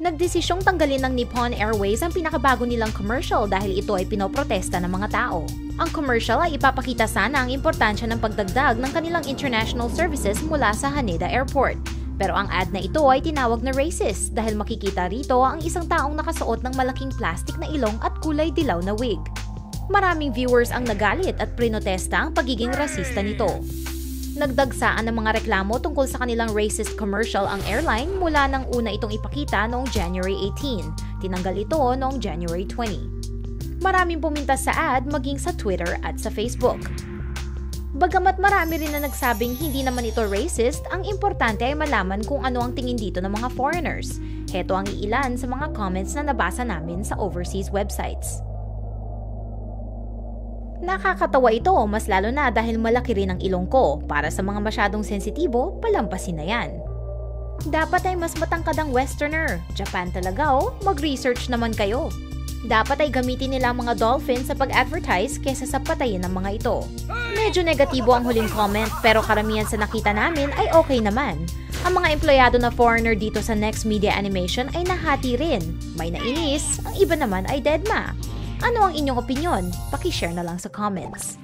Nagdesisyong tanggalin ng Nippon Airways ang pinakabago nilang commercial dahil ito ay pinoprotesta ng mga tao. Ang commercial ay ipapakita sana ang importansya ng pagdagdag ng kanilang international services mula sa Haneda Airport. Pero ang ad na ito ay tinawag na racist dahil makikita rito ang isang taong nakasuot ng malaking plastic na ilong at kulay dilaw na wig. Maraming viewers ang nagalit at prinotesta ang pagiging rasista nito. Nagdagsaan ng mga reklamo tungkol sa kanilang racist commercial ang airline mula nang una itong ipakita noong January 18. Tinanggal ito noong January 20. Maraming pumintas sa ad maging sa Twitter at sa Facebook. Bagamat marami rin na nagsabing hindi naman ito racist, ang importante ay malaman kung ano ang tingin dito ng mga foreigners. Heto ang iilan sa mga comments na nabasa namin sa overseas websites. Nakakatawa ito, mas lalo na dahil malaki rin ang ilong ko. Para sa mga masyadong sensitibo, palampasin na yan. Dapat ay mas matangkad ang westerner. Japan talaga oh, mag-research naman kayo. Dapat ay gamitin nila ang mga dolphins sa pag-advertise kesa sa patayin ng mga ito. Medyo negatibo ang huling comment pero karamihan sa nakita namin ay okay naman. Ang mga empleyado na foreigner dito sa Next Media Animation ay nahati rin. May nainis, ang iba naman ay deadma. Ano ang inyong opinion? Pakishare na lang sa comments.